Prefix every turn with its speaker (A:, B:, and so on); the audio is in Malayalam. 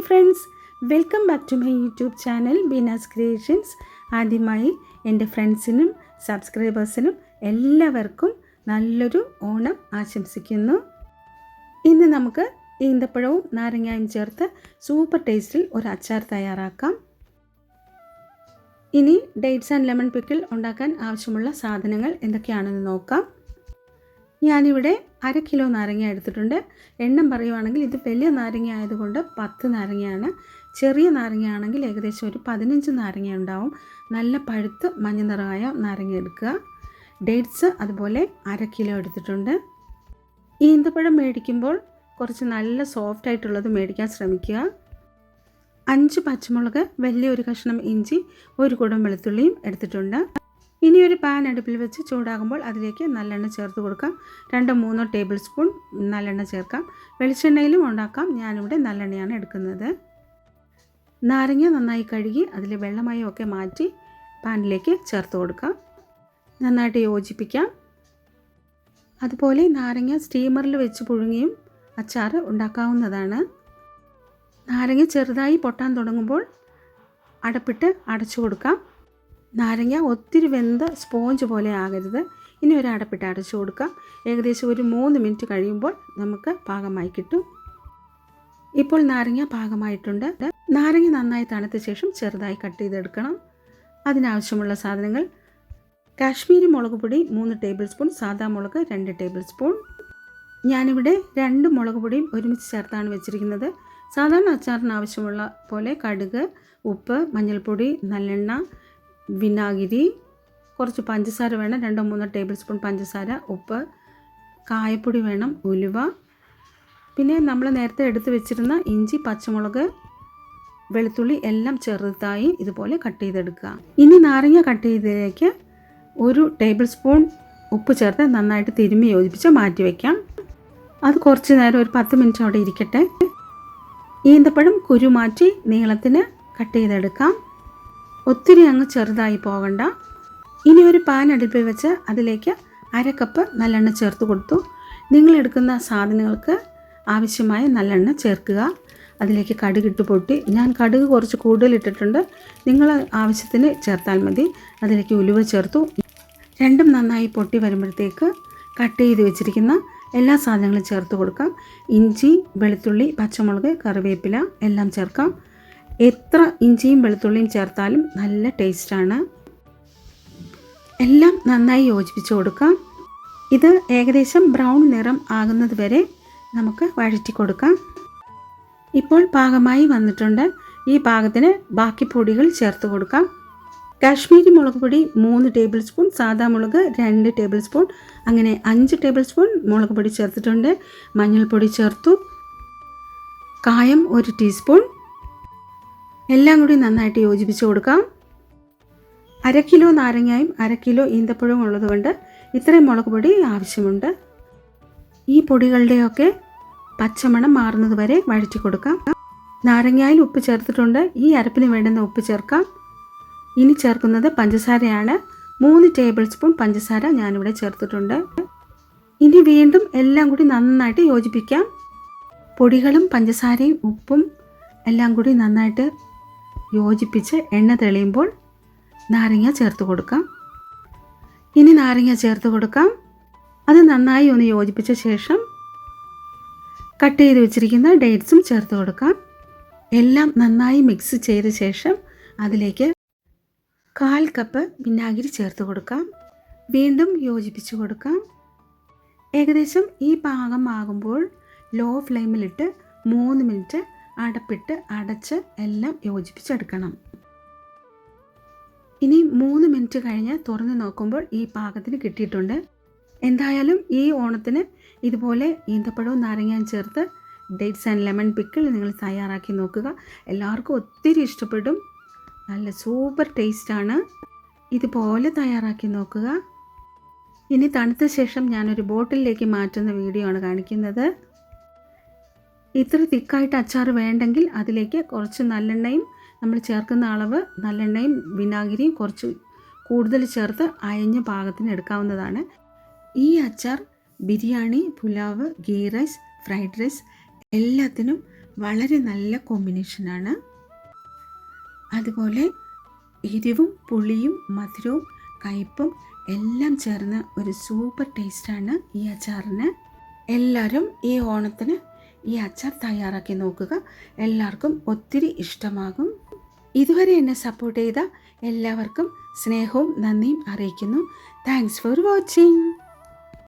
A: Hi friends. Welcome back to my YouTube channel Beena's creations. ആദ്യമായി എന്റെ ഫ്രണ്ട്സിനും സബ്സ്ക്രൈബേഴ്സിനും എല്ലാവർക്കും നല്ലൊരു ഓണം ആശംസിക്കുന്നു. ഇന്ന് നമുക്ക് ഈന്തപ്പഴവും നാരങ്ങയും ചേർത്ത് സൂപ്പർ ടേസ്റ്റിൽ ഒരു അച്ചാർ തയ്യാറാക്കാം. ഇനി ഡേറ്റ്സ് ആൻഡ് ലെമൺ പിക്കിൾ ഉണ്ടാക്കാൻ ആവശ്യമുള്ള സാധനങ്ങൾ എന്തൊക്കെയാണെന്ന് നോക്കാം. ഞാനിവിടെ അര കിലോ നാരങ്ങ എടുത്തിട്ടുണ്ട്. എണ്ണം പറയുവാണെങ്കിൽ ഇത് വലിയ നാരങ്ങ ആയതുകൊണ്ട് പത്ത് നാരങ്ങയാണ്. ചെറിയ നാരങ്ങയാണെങ്കിൽ ഏകദേശം ഒരു പതിനഞ്ച് നാരങ്ങ ഉണ്ടാവും. നല്ല പഴുത്ത് മഞ്ഞ നിറമായ നാരങ്ങ എടുക്കുക. ഡേറ്റ്സ് അതുപോലെ അര കിലോ എടുത്തിട്ടുണ്ട്. ഈന്തപ്പഴം മേടിക്കുമ്പോൾ കുറച്ച് നല്ല സോഫ്റ്റ് ആയിട്ടുള്ളത് മേടിക്കാൻ ശ്രമിക്കുക. അഞ്ച് പച്ചമുളക് വലിയൊരു കഷ്ണം ഇഞ്ചി ഒരു കുടം വെളുത്തുള്ളിയും എടുത്തിട്ടുണ്ട്. ഇനി ഒരു പാൻ അടുപ്പിൽ വെച്ച് ചൂടാകുമ്പോൾ അതിലേക്ക് നല്ലെണ്ണ ചേർത്ത് കൊടുക്കാം. രണ്ടോ മൂന്നോ ടേബിൾ സ്പൂൺ നല്ലെണ്ണ ചേർക്കാം. വെളിച്ചെണ്ണയിലും ഉണ്ടാക്കാം. ഞാനിവിടെ നല്ലെണ്ണയാണ് എടുക്കുന്നത്. നാരങ്ങ നന്നായി കഴുകി അതിൽ വെള്ളമയം ഒക്കെ മാറ്റി പാനിലേക്ക് ചേർത്ത് കൊടുക്കാം. നന്നായിട്ട് യോജിപ്പിക്കാം. അതുപോലെ നാരങ്ങ സ്റ്റീമറിൽ വെച്ച് പുഴുങ്ങിയും അച്ചാർ ഉണ്ടാക്കാവുന്നതാണ്. നാരങ്ങ ചെറുതായി പൊട്ടാൻ തുടങ്ങുമ്പോൾ അടപ്പിട്ട് അടച്ചു കൊടുക്കാം. നാരങ്ങ ഒത്തിരി വെന്ത സ്പോഞ്ച് പോലെ ആകരുത്. ഇനി ഒരു അടപ്പിട്ട് അടച്ചു കൊടുക്കാം. ഏകദേശം ഒരു മൂന്ന് മിനിറ്റ് കഴിയുമ്പോൾ നമുക്ക് പാകമായി കിട്ടും. ഇപ്പോൾ നാരങ്ങ പാകമായിട്ടുണ്ട്. നാരങ്ങ നന്നായി തണുത്ത ശേഷം ചെറുതായി കട്ട് ചെയ്തെടുക്കണം. അതിനാവശ്യമുള്ള സാധനങ്ങൾ കാശ്മീരി മുളക് പൊടി മൂന്ന് ടേബിൾ സ്പൂൺ സാദാ മുളക് രണ്ട് ടേബിൾ സ്പൂൺ. ഞാനിവിടെ രണ്ട് മുളക് പൊടിയും ഒരുമിച്ച് ചേർത്താണ് വെച്ചിരിക്കുന്നത്. സാധാരണ അച്ചാറിന് ആവശ്യമുള്ള പോലെ കടുക് ഉപ്പ് മഞ്ഞൾപ്പൊടി നല്ലെണ്ണ വിനാഗിരി കുറച്ച് പഞ്ചസാര വേണം രണ്ടോ മൂന്നോ ടേബിൾ സ്പൂൺ പഞ്ചസാര ഉപ്പ് കായപ്പൊടി വേണം ഉലുവ. പിന്നെ നമ്മൾ നേരത്തെ എടുത്ത് വെച്ചിരുന്ന ഇഞ്ചി പച്ചമുളക് വെളുത്തുള്ളി എല്ലാം ചെറുതായി ഇതുപോലെ കട്ട് ചെയ്തെടുക്കുക. ഇനി നാരങ്ങ കട്ട് ചെയ്തതിലേക്ക് ഒരു ടേബിൾ സ്പൂൺ ഉപ്പ് ചേർത്ത് നന്നായിട്ട് തിരുമ്മി യോജിപ്പിച്ച് മാറ്റി വയ്ക്കാം അത് കുറച്ച് നേരം ഒരു പത്ത് മിനിറ്റ് അവിടെ ഇരിക്കട്ടെ. ഈന്തപ്പഴം കുരു മാറ്റി നീളത്തിന് കട്ട് ചെയ്തെടുക്കാം. ഒത്തിരി അങ്ങ് ചെറുതായി പോകണ്ട. ഇനി ഒരു പാൻ അടുപ്പിൽ വെച്ച് അതിലേക്ക് അര കപ്പ് നല്ലെണ്ണ ചേർത്ത് കൊടുത്തു. നിങ്ങളെടുക്കുന്ന സാധനങ്ങൾക്ക് ആവശ്യമായ നല്ലെണ്ണ ചേർക്കുക. അതിലേക്ക് കടുക് ഇട്ട് പൊട്ടി. ഞാൻ കടുക് കുറച്ച് കൂടുതൽ ഇട്ടിട്ടുണ്ട്. നിങ്ങൾ ആവശ്യത്തിന് ചേർത്താൽ മതി. അതിലേക്ക് ഉലുവ ചേർത്തു. രണ്ടും നന്നായി പൊട്ടി വരുമ്പോഴത്തേക്ക് കട്ട് ചെയ്ത് വെച്ചിരിക്കുന്ന എല്ലാ സാധനങ്ങളും ചേർത്ത് കൊടുക്കാം. ഇഞ്ചി വെളുത്തുള്ളി പച്ചമുളക് കറിവേപ്പില എല്ലാം ചേർക്കാം. എത്ര ഇഞ്ചിയും വെളുത്തുള്ളിയും ചേർത്താലും നല്ല ടേസ്റ്റാണ്. എല്ലാം നന്നായി യോജിപ്പിച്ച് കൊടുക്കാം. ഇത് ഏകദേശം ബ്രൗൺ നിറം ആകുന്നത് വരെ നമുക്ക് വഴറ്റി കൊടുക്കാം. ഇപ്പോൾ പാകമായി വന്നിട്ടുണ്ട്. ഈ പാകത്തിന് ബാക്കി പൊടികൾ ചേർത്ത് കൊടുക്കാം. കാശ്മീരി മുളക് പൊടി മൂന്ന് ടേബിൾ സ്പൂൺ സാദാ മുളക് രണ്ട് ടേബിൾ സ്പൂൺ അങ്ങനെ അഞ്ച് ടേബിൾ സ്പൂൺ മുളക് പൊടി ചേർത്തിട്ടുണ്ട്. മഞ്ഞൾപ്പൊടി ചേർത്തു. കായം ഒരു ടീസ്പൂൺ. എല്ലാം കൂടി നന്നായിട്ട് യോജിപ്പിച്ച് കൊടുക്കാം. അര കിലോ നാരങ്ങയും അര കിലോ ഈന്തപ്പഴവും ഉള്ളതുകൊണ്ട് ഇത്രയും മുളക് പൊടി ആവശ്യമുണ്ട്. ഈ പൊടികളുടെയൊക്കെ പച്ചമണം മാറുന്നത് വരെ വഴറ്റി കൊടുക്കാം. നാരങ്ങയിൽ ഉപ്പ് ചേർത്തിട്ടുണ്ട്. ഈ അരപ്പിന് വേണ്ടുന്ന ഉപ്പ് ചേർക്കാം. ഇനി ചേർക്കുന്നത് പഞ്ചസാരയാണ്. മൂന്ന് ടേബിൾ സ്പൂൺ പഞ്ചസാര ഞാനിവിടെ ചേർത്തിട്ടുണ്ട്. ഇനി വീണ്ടും എല്ലാം കൂടി നന്നായിട്ട് യോജിപ്പിക്കാം. പൊടികളും പഞ്ചസാരയും ഉപ്പും എല്ലാം കൂടി നന്നായിട്ട് യോജിപ്പിച്ച് എണ്ണ തെളിയുമ്പോൾ നാരങ്ങ ചേർത്ത് കൊടുക്കാം. ഇനി നാരങ്ങ ചേർത്ത് കൊടുക്കാം. അത് നന്നായി ഒന്ന് യോജിപ്പിച്ച ശേഷം കട്ട് ചെയ്ത് വെച്ചിരിക്കുന്ന ഡേറ്റ്സും ചേർത്ത് കൊടുക്കാം. എല്ലാം നന്നായി മിക്സ് ചെയ്ത ശേഷം അതിലേക്ക് കാൽ കപ്പ് വിനാഗിരി ചേർത്ത് കൊടുക്കാം. വീണ്ടും യോജിപ്പിച്ച് കൊടുക്കാം. ഏകദേശം ഈ പാകം ആകുമ്പോൾ ലോ ഫ്ലെയിമിലിട്ട് മൂന്ന് മിനിറ്റ് അടപ്പിട്ട് അടച്ച് എല്ലാം യോജിപ്പിച്ചെടുക്കണം. ഇനി മൂന്ന് മിനിറ്റ് കഴിഞ്ഞ് തുറന്ന് നോക്കുമ്പോൾ ഈ പാകത്തിന് കിട്ടിയിട്ടുണ്ട്. എന്തായാലും ഈ ഓണത്തിന് ഇതുപോലെ ഈന്തപ്പഴവും നാരങ്ങയും ചേർത്ത് ഡേറ്റ്സ് ആൻഡ് ലെമൺ പിക്കിൾ നിങ്ങൾ തയ്യാറാക്കി നോക്കുക. എല്ലാവർക്കും ഒത്തിരി ഇഷ്ടപ്പെടും. നല്ല സൂപ്പർ ടേസ്റ്റാണ് ഇതുപോലെ തയ്യാറാക്കി നോക്കുക. ഇനി തണുത്ത ശേഷം ഞാനൊരു ബോട്ടിലേക്ക് മാറ്റുന്ന വീഡിയോ ആണ് കാണിക്കുന്നത്. ഇത്ര തിക്കായിട്ട് അച്ചാർ വേണ്ടെങ്കിൽ അതിലേക്ക് കുറച്ച് നല്ലെണ്ണയും നമ്മൾ ചേർക്കുന്ന അളവ് നല്ലെണ്ണയും വിനാഗിരിയും കുറച്ച് കൂടുതൽ ചേർത്ത് അയഞ്ഞ പാകത്തിന് എടുക്കാവുന്നതാണ്. ഈ അച്ചാർ biryani pulao ghee rice fried rice എല്ലാത്തിനും വളരെ നല്ല കോമ്പിനേഷനാണ് അതുപോലെ എരിവും പുളിയും മധുരവും കയ്പും എല്ലാം ചേർന്ന ഒരു സൂപ്പർ ടേസ്റ്റാണ് ഈ അച്ചാറിന്. എല്ലാവരും ഈ ഓണത്തിന് ഈ അച്ചാർ തയ്യാറാക്കി നോക്കുക. എല്ലാവർക്കും ഒത്തിരി ഇഷ്ടമാകും. ഇതുവരെ എന്നെ സപ്പോർട്ട് ചെയ്ത എല്ലാവർക്കും സ്നേഹവും നന്ദിയും അറിയിക്കുന്നു. Thanks for watching